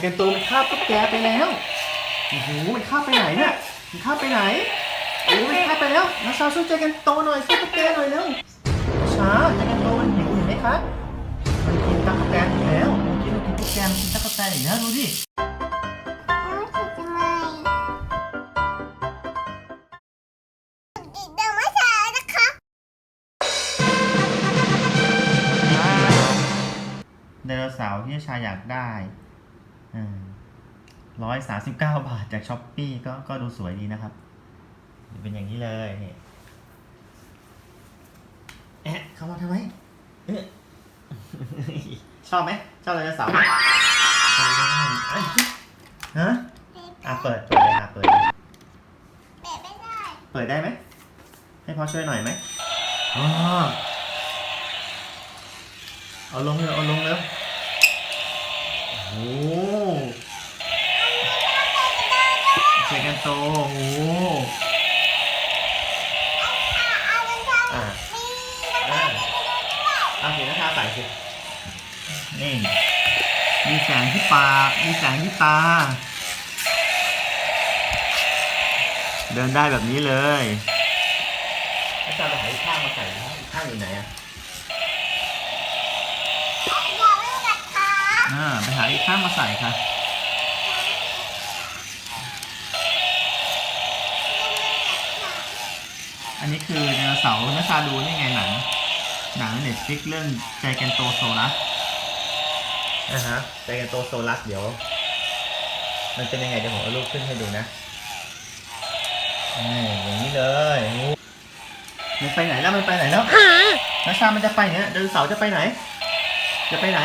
เกันโตมันคาบตุ๊กแกไปแล้วโอ้โหมันคาบไปไหนเนี่ยมันคาบไปไหนโอ้ยมันคาบไปแล้วนาชาช่วยใจเกันโตหน่อยช่วยตุ๊กแกหน่อยเร็วช้าใจเกันโตมันหิวเห็นไหมคะมันกินตั๊กแตนอีกแล้วมันกินมันกินตุ๊กแกมันกินตั๊กแตนอีกแล้วดูดิโอ้ยทำไมอีกเดี๋ยวไม่ใช่นะคะไดโนเสาร์ที่นาชาอยากได้ ร้อยสามสิบเก้าบาทจากช้อปปี้ก็ก็ดูสวยดีนะครับ เป็นอย่างนี้เลยนี่แอะเข้ามาทำไมเอ๊ะชอบไหมชอบไดโนเสาร์ไหมฮะอะเปิดเปิดเลยอะเปิดเลยเบะไม่ได้เปิดได้ไหมให้พ่อช่วยหน่อยไหมอ๋อเอาลงเลยเอาลงแล้วโอ้ เอาสีน้ำตาใส่สินี่ มีแสงที่ปากมีแสงที่ตา เดินได้แบบนี้เลย อาจารย์ไปหาอีกข้างมาใส่นะอีกข้างอยู่ไหนอะอย่าเพิ่งกัดขาอ่าไปหาอีกข้างมาใส่ค่ะอันนี้คือไดโนเสาร์นักชาดูนี่ไงหนัง หนังเน็ตฟิกเรื่องใจแกนโตโซลัสนะฮะใจแกนโตโซลัสเดี๋ยว มันเป็นยังไงเดี๋ยวผมเอารูปขึ้นให้ดูนะนี่อย่างนี้เลยมันไปไหนแล้วมันไปไหนแล้วนักชามันจะไปเนี่ยไดโนเสาจะไปไหน จะไปไหน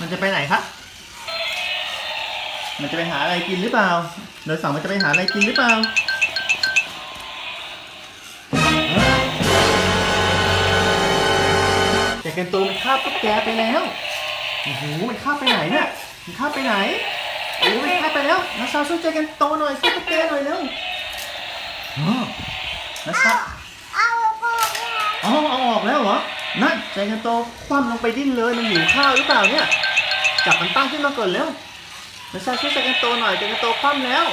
มันจะไปไหนครับ มันจะไปหาอะไรกินหรือเปล่าไดโนเสามันจะไปหาอะไรกินหรือเปล่า แต่กันโตมันคาบตุ๊กแกไปแล้วโอ้โหมันคาบไปไหนเนี่ยมันคาบไปไหนโอ้ยมันคาบไปแล้วนาชาช่วยใจกันโตหน่อยช่วยตุ๊กแกหน่อยเร็วอ๋อนาชาเอาโกงแล้วอ๋อเอาออกแล้วเหรอนั่นใจกันโตคว่ำลงไปดิ้นเลยมันหิวข้าวหรือเปล่าเนี่ยจับมันตั้งขึ้นมาก่อนเร็วนาชาช่วยใจกันโตหน่อยใจกันโตคว่ำแล้ว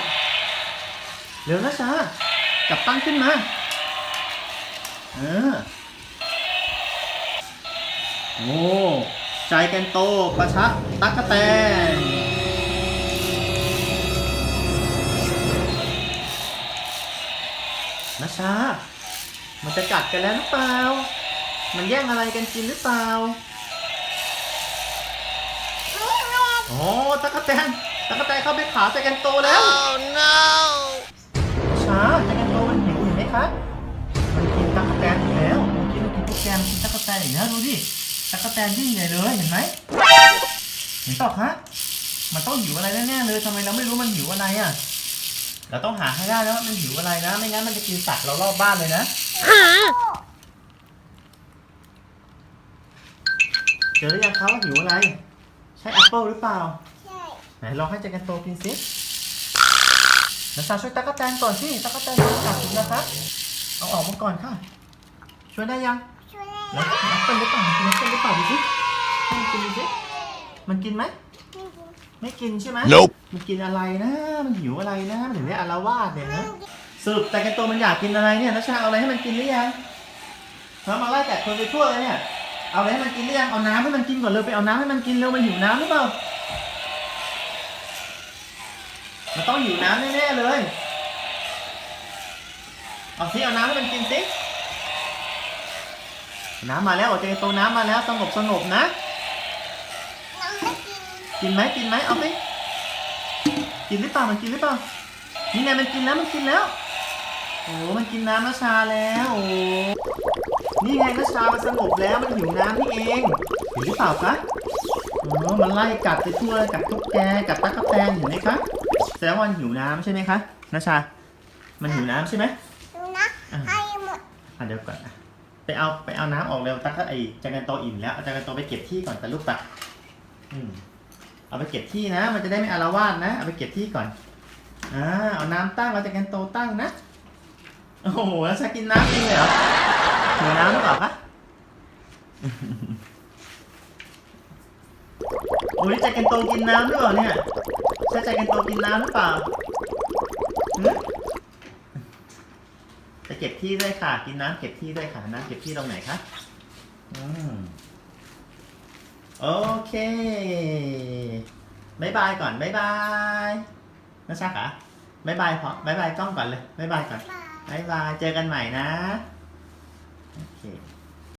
เร็วนาชาจับตั้งขึ้นมาเออ โอ้ใจกันโตประชะตักกะแตนนะชา มันจะกัดกันแล้วหรือเปล่า มันแย่งอะไรกันกินหรือเปล่าโอ้ตักกะแตนตักกะแตนเข้าไปขาใจกันโตแล้วช้าใจกันโตมันหิวเห็นไหมคะมันกินตั๊กแตนอีกแล้ว มันกินมันกินตุ๊กแกมันกินตั๊กแตนอีกแล้วดูดิ ตั๊กแตนยิ่งใหญ่เลยเห็นไหมเห็นเปล่าคะมันต้องหิวอะไรแน่ๆเลยทำไมเราไม่รู้มันหิวอะไรอะ เราต้องหาให้ได้นะว่ามันหิวอะไรนะ ไม่งั้นมันจะกินสัตว์เรารอบบ้านเลยนะเจอหรือยังคะว่าหิวอะไร ใช่แอปเปิลหรือเปล่า ใช่ ไหนลองให้ใจกันโตกินสินักซาช่วยตั๊กแตนก่อนสิตั๊กแตนโดนกัดอยู่นะครับ เอาออกมาก่อนค่ะ ช่วยได้ยัง แล้วแอปเปิลหรือเปล่ากินแอปเปิลหรือเปล่าดูสิให้มันกินดูสิมันกินไหมไม่กินใช่ไหม Nope. มันกินอะไรนะ มันหิวอะไรนะมันถึงได้อารวาสเนี่ยนะสรุปแต่กันโตมันอยากกินอะไรเนี่ยนัชชาเอาอะไรให้มันกินหรือยังเรามาไล่แตะคนไปทั่วเลยเนี่ย เอาอะไรให้มันกินหรือยัง เอาน้ำให้มันกินก่อนเร็วไปเอาน้ำให้มันกินเร็วมันหิวน้ำหรือเปล่า มันต้องหิวน้ำแน่ๆเลย เอาสิเอาน้ำให้มันกินสิ น้ำมาแล้วโอเคโตน้ำมาแล้วสงบสงบนะน้องไม่กินกินไหมกินไหมเอาสิกินหรือเปล่ามันกินหรือเปล่านี่ไงมันกินแล้วมันกินแล้ว โอ้มันกินน้ำน้ำชาแล้วโอ้นี่ไงน้ำชามันสงบแล้วมันหิวน้ำนี่เองเห็นหรือเปล่าคะอ๋อมันไล่กัดไปทั่วเลยกัดตุ๊กแกกัดตั๊กแตนเห็นไหมคะแสดงว่ามันหิวน้ำใช่ไหมคะน้ำชา มันหิวน้ำใช่ไหมดูนะอะให้หมดอะเดี๋ยวก่อนอะ ไปเอาไปเอาน้ำออกเร็วตั๊กไอจักรันโตอิ่มแล้วเอาจักรันโตไปเก็บที่ก่อนแต่ลูกปะอืมเอาไปเก็บที่นะ มันจะได้ไม่อารวาสนะ เอาไปเก็บที่ก่อนอ่าเอาน้ำตั้งเอาจักรันโตตั้งนะโอ้โหแล้วชากินน้ำจริงเหรอหิวน้ำหรือเปล่าคะโอ้นี่ใจกันโตกินน้ำหรือเปล่าเนี่ยใช่ใจเกันโตกินน้ำหรือเปล่าหึจะ เก็บที่ด้วยค่ะ กินน้ำเก็บที่ด้วยค่ะ น้ำเก็บที่ตรงไหนคะอืมโอเคบายบายก่อนบายบายนะชาคะบายบายพอบายบายกล้องก่อนเลยบายบายก่อนบายบายเจอกันใหม่นะ โอเค